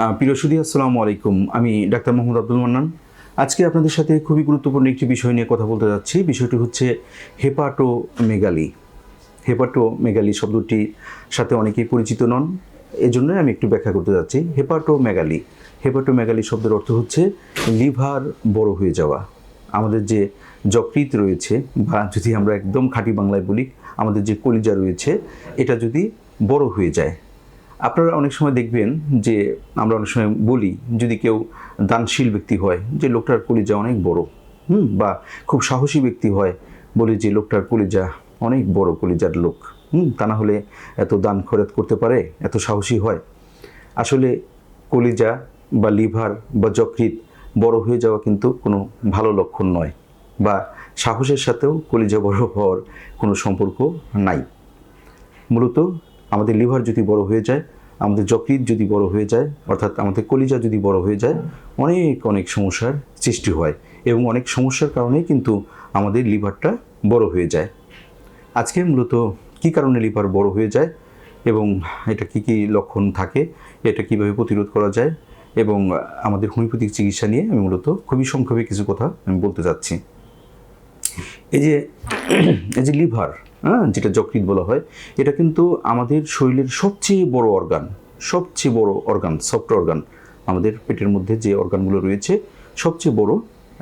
প্রিয় সুদী আসসালামু আলাইকুম। আমি ডাক্তার মোহাম্মদ আব্দুল মান্নান। আজকে আপনাদের সাথে খুবই গুরুত্বপূর্ণ একটি বিষয় নিয়ে কথা বলতে যাচ্ছি। বিষয়টি হচ্ছে হেপাটোমেগালি। হেপাটোমেগালি শব্দটির সাথে অনেকেই পরিচিত নন। এজন্যই আমি একটু ব্যাখ্যা করতে যাচ্ছি। হেপাটোমেগালি। হেপাটোমেগালি শব্দের অর্থ হচ্ছে লিভার বড় হয়ে যাওয়া। আমাদের যে যকৃত রয়েছে বা যদি আমরা একদম খাঁটি বাংলায় বলি, আমাদের যে কলিজা রয়েছে, এটা যদি বড় হয়ে যায় আপনারা অনেক সময় দেখবেন যে আমরা অনেক সময় বলি, যদি কেউ দানশীল ব্যক্তি হয়, যে লোকটার কলিজা অনেক বড়, হুম, বা খুব সাহসী ব্যক্তি হয়, বলি যে লোকটার কলিজা অনেক বড় কলিজার লোক, হুম, তা না হলে এত দান খরচ করতে পারে, এত সাহসী হয়। আসলে কলিজা বা লিভার বা যকৃৎ বড় হয়ে যাওয়া কিন্তু কোনো ভালো লক্ষণ নয়, বা সাহসের সাথেও কলিজা বড় হওয়ার কোনো সম্পর্ক নাই। মূলত আমাদের লিভার যদি বড় হয়ে যায়, আমাদের যকৃৎ যদি বড় হয়ে যায়, অর্থাৎ আমাদের কলিজা যদি বড় হয়ে যায়, অনেক অনেক সমস্যার সৃষ্টি হয় এবং অনেক সমস্যার কারণেই কিন্তু আমাদের লিভারটা বড় হয়ে যায়। আজকে মূলত কী কারণে লিভার বড় হয়ে যায় এবং এটা কি কি লক্ষণ থাকে, এটা কীভাবে প্রতিরোধ করা যায় এবং আমাদের হোমিওপ্যাথিক চিকিৎসা নিয়ে আমি মূলত খুবই সংক্ষেপে কিছু কথা আমি বলতে চাচ্ছি এই যে এই যে লিভার হ্যাঁ যেটা যকৃৎ বলা হয়, এটা কিন্তু আমাদের শরীরের সবচেয়ে বড় অর্গান সবচেয়ে বড় অর্গান সফট অর্গান আমাদের পেটের মধ্যে যে অর্গানগুলো রয়েছে, সবচেয়ে বড়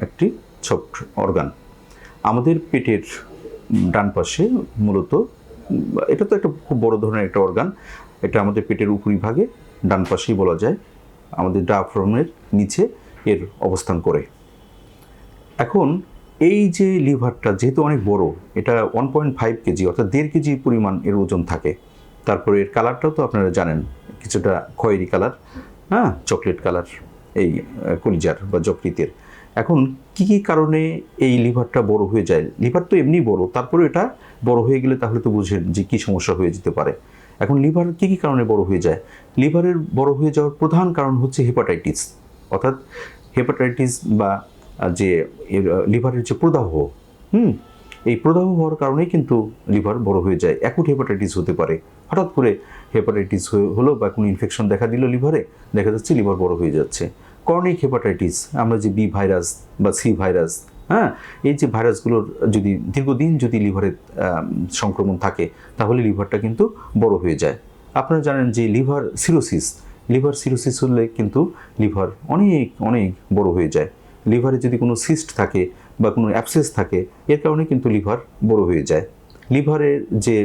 একটি সফট অর্গান আমাদের পেটের ডান পাশে মূলত, এটা তো একটা খুব বড় ধরনের একটা অর্গান এটা আমাদের পেটের উপরিভাগে, ডান পাশেই বলা যায়, আমাদের ডায়াফ্রামের নিচে এর অবস্থান করে। এখন এই যে লিভারটা যেহেতু অনেক বড়, এটা ওয়ান পয়েন্ট ফাইভ কেজি, অর্থাৎ দেড় কেজি পরিমাণ এর ওজন থাকে। তারপরে এর কালারটাও তো আপনারা জানেন, কিছুটা খয়েরি কালার হ্যাঁ? চকলেট কালার এই কলিজার বা যকৃতের। এখন কি কি কারণে এই লিভারটা বড় হয়ে যায়? লিভার তো এমনি বড় তারপরে এটা বড় হয়ে গেলে তাহলে তো বুঝেন যে কী সমস্যা হয়ে যেতে পারে। এখন লিভার কী কী কারণে বড় হয়ে যায়? লিভারের বড় হয়ে যাওয়ার প্রধান কারণ হচ্ছে হেপাটাইটিস অর্থাৎ হেপাটাইটিস বা যে লিভারের যে প্রদাহ, হুম? এই প্রদাহ হওয়ার কারণেই কিন্তু লিভার বড় হয়ে যায়। অ্যাকুট হেপাটাইটিস হতে পারে। হঠাৎ করে হেপাটাইটিস হলো বা কোনো ইনফেকশন দেখা দিল লিভারে, দেখা যাচ্ছে লিভার বড় হয়ে যাচ্ছে। করনিক হেপাটাইটিস আমরা যে বি ভাইরাস বা সি ভাইরাস হ্যাঁ? এই যে ভাইরাসগুলোর যদি, দীর্ঘদিন যদি লিভারে সংক্রমণ থাকে, তাহলে লিভারটা কিন্তু বড় হয়ে যায়। আপনারা জানেন যে লিভার সিরোসিস লিভার সিরোসিস হলে কিন্তু লিভার অনেক অনেক বড় হয়ে যায়। লিভারে যদি কোনো সিস্ট থাকে বা কোনো অ্যাবসেস থাকে, এর কারণে কিন্তু লিভার বড় হয়ে যায়। লিভারের যে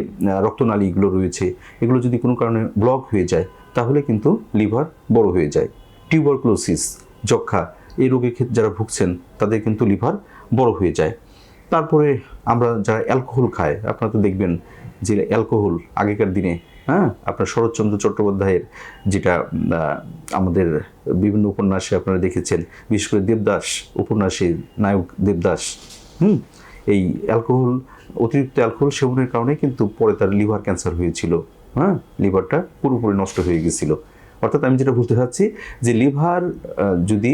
রক্তনালীগুলো রয়েছে, এগুলো যদি কোনো কারণে ব্লক হয়ে যায়, তাহলে কিন্তু লিভার বড় হয়ে যায়। টিউবারক্লোসিস যক্ষা, এই রোগের ক্ষেত্রে যারা ভুগছেন, তাদের কিন্তু লিভার বড় হয়ে যায়। তারপরে আমরা যারা অ্যালকোহল খায়, আপনারা তো দেখবেন যে অ্যালকোহল আগেকার দিনে হ্যাঁ? আপনার শরৎচন্দ্র চট্টোপাধ্যায়ের যেটা আমাদের বিভিন্ন উপন্যাসে আপনারা দেখেছেন, বিশেষ করে দেবদাস উপন্যাসে নায়ক দেবদাস, হুম? এই অ্যালকোহল, অতিরিক্ত অ্যালকোহল সেবনের কারণে কিন্তু পরে তার লিভার ক্যান্সার হয়েছিল হ্যাঁ? লিভারটা পুরোপুরি নষ্ট হয়ে গেছিল। অর্থাৎ আমি যেটা বলতে চাচ্ছি যে লিভার যদি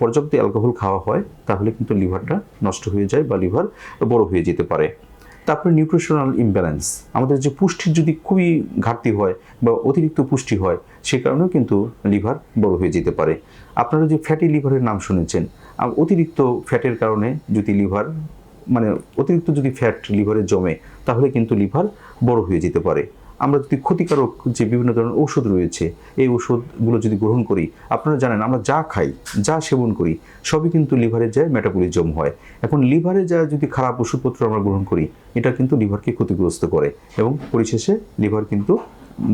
পর্যাপ্ত অ্যালকোহল খাওয়া হয়, তাহলে কিন্তু লিভারটা নষ্ট হয়ে যায় বা লিভার বড় হয়ে যেতে পারে। তারপরে নিউট্রিশনাল ইমব্যালেন্স আমাদের যে পুষ্টির যদি খুবই ঘাটতি হয় বা অতিরিক্ত পুষ্টি হয়, সে কারণেও কিন্তু লিভার বড় হয়ে যেতে পারে। আপনারা যে ফ্যাটি লিভারের নাম শুনেছেন অতিরিক্ত ফ্যাটের কারণে যদি লিভার মানে অতিরিক্ত যদি ফ্যাট লিভারে জমে, তাহলে কিন্তু লিভার বড় হয়ে যেতে পারে। আমরা যদি ক্ষতিকারক যে বিভিন্ন ধরনের ঔষধ রয়েছে, এই ওষুধগুলো যদি গ্রহণ করি, আপনারা জানেন আমরা যা খাই, যা সেবন করি, সবই কিন্তু লিভারে যায় মেটাবলিজম হয়। এখন লিভারে যা যদি খারাপ ওষুধপত্র আমরা গ্রহণ করি, এটা কিন্তু লিভারকে ক্ষতিগ্রস্ত করে এবং পরিশেষে লিভার কিন্তু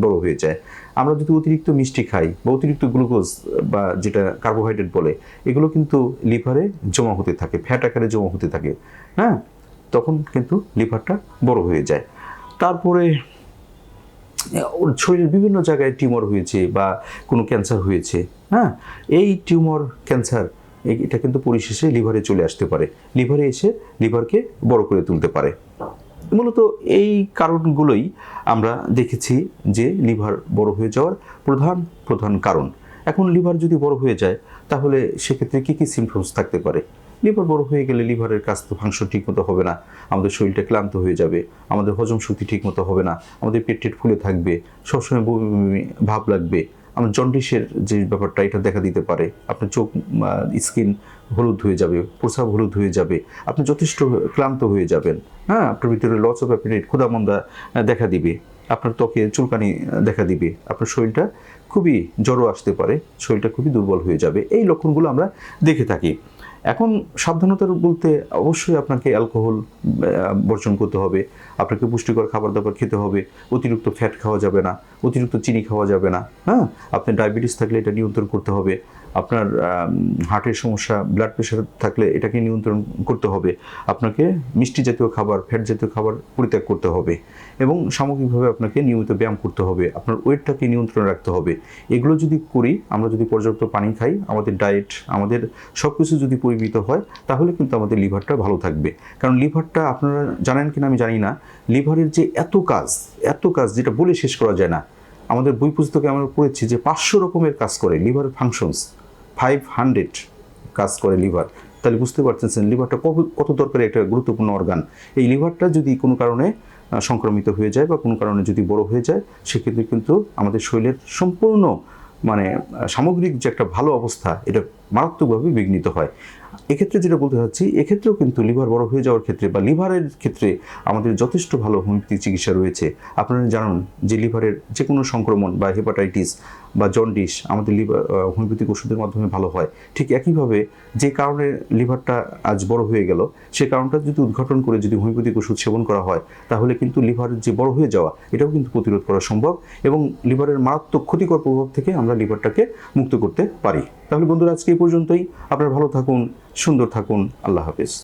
বড় হয়ে যায়। আমরা যদি অতিরিক্ত মিষ্টি খাই বা অতিরিক্ত গ্লুকোজ বা যেটা কার্বোহাইড্রেট বলে, এগুলো কিন্তু লিভারে জমা হতে থাকে ফ্যাট আকারে জমা হতে থাকে হ্যাঁ? তখন কিন্তু লিভারটা বড় হয়ে যায়। তারপরে ওর শরীরের বিভিন্ন জায়গায় টিউমার হয়েছে বা কোনো ক্যান্সার হয়েছে হ্যাঁ? এই টিউমার, ক্যান্সার এটা কিন্তু পরিশেষে লিভারে চলে আসতে পারে। লিভারে এসে লিভারকে বড় করে তুলতে পারে। মূলত এই কারণগুলোই আমরা দেখেছি যে লিভার বড় হয়ে যাওয়ার প্রধান প্রধান কারণ। এখন লিভার যদি বড় হয়ে যায়, তাহলে সেক্ষেত্রে কী কী সিমটমস থাকতে পারে? লিভার বড় হয়ে গেলে লিভারের কাজ তো ফাংশন ঠিকমতো হবে না। আমাদের শরীরটা ক্লান্ত হয়ে যাবে। আমাদের হজম শক্তি ঠিকমতো হবে না। আমাদের পেট টেট ফুলে থাকবে। সবসময় বমি ভাব লাগবে। আমার জন্ডিসের যে ব্যাপারটা এটা দেখা দিতে পারে। আপনার চোখ স্কিন হলুদ হয়ে যাবে প্রসাব হলুদ হয়ে যাবে। আপনি যথেষ্ট ক্লান্ত হয়ে যাবেন। হ্যাঁ আপনার ভিতরে লস অফ ক্ষুধামন্দা আহ, দেখা দিবে। আপনার ত্বকে চুলকানি দেখা দিবে। আপনার শরীরটা খুবই জড়ো আসতে পারে। শরীরটা খুবই দুর্বল হয়ে যাবে। এই লক্ষণগুলো আমরা দেখে থাকি। এখন সাবধানতার বলতে অবশ্যই আপনাকে অ্যালকোহল বর্জন করতে হবে। আপনাকে পুষ্টিকর খাবার দাবার খেতে হবে। অতিরিক্ত ফ্যাট খাওয়া যাবে না। অতিরিক্ত চিনি খাওয়া যাবে না। হ্যাঁ? আপনার ডায়াবেটিস থাকলে এটা নিয়ন্ত্রণ করতে হবে। আপনার হার্টের সমস্যা ব্লাড প্রেশার থাকলে এটাকে নিয়ন্ত্রণ করতে হবে। আপনাকে মিষ্টি জাতীয় খাবার ফ্যাট জাতীয় খাবার পরিত্যাগ করতে হবে এবং সামগ্রিকভাবে আপনাকে নিয়মিত ব্যায়াম করতে হবে। আপনার ওয়েটটাকে নিয়ন্ত্রণে রাখতে হবে। এগুলো যদি করি, আমরা যদি পর্যাপ্ত পানি খাই, আমাদের ডায়েট আমাদের সব কিছু যদি পরিমিত হয়, তাহলে কিন্তু আমাদের লিভারটা ভালো থাকবে। কারণ লিভারটা আপনারা জানেন কিনা আমি জানি না, লিভারের যে এত কাজ এত কাজ যেটা বলে শেষ করা যায় না। আমাদের বই পুস্তকে আমরা পড়েছি যে পাঁচশো রকমের কাজ করে, লিভার ফাংশনস ফাইভ হান্ড্রেড কাজ করে লিভার। তাহলে বুঝতে পারতেছেন লিভারটা কত- দরকারি একটা গুরুত্বপূর্ণ অর্গান এই লিভারটা যদি কোনো কারণে সংক্রমিত হয়ে যায় বা কোনো কারণে যদি বড় হয়ে যায়, সেক্ষেত্রে কিন্তু আমাদের শরীরের সম্পূর্ণ মানে সামগ্রিক যে একটা ভালো অবস্থা, এটা মারাত্মকভাবে বিঘ্নিত হয়। এক্ষেত্রে যেটা বলতে চাচ্ছি, এক্ষেত্রেও কিন্তু লিভার বড় হয়ে যাওয়ার ক্ষেত্রে বা লিভারের ক্ষেত্রে আমাদের যথেষ্ট ভালো হোমিওপ্যাথি চিকিৎসা রয়েছে। আপনারা জানুন যে লিভারের যে কোনো সংক্রমণ বা হেপাটাইটিস বা জন্ডিস আমাদের লিভার হোমিওপ্যাথিক ওষুধের মাধ্যমে ভালো হয়। ঠিক একইভাবে যে কারণে লিভারটা আজ বড় হয়ে গেল, সে কারণটা যদি উদ্ঘাটন করে যদি হোমিওপ্যাথিক ওষুধ সেবন করা হয়, তাহলে কিন্তু লিভারের যে বড় হয়ে যাওয়া, এটাও কিন্তু প্রতিরোধ করা সম্ভব এবং লিভারের মারাত্মক ক্ষতিকর প্রভাব থেকে আমরা লিভারটাকে মুক্ত করতে পারি। তাহলে বন্ধুরা, আজকে এই পর্যন্তই। আপনারা ভালো থাকুন সুন্দর থাকুন। আল্লাহ হাফেজ।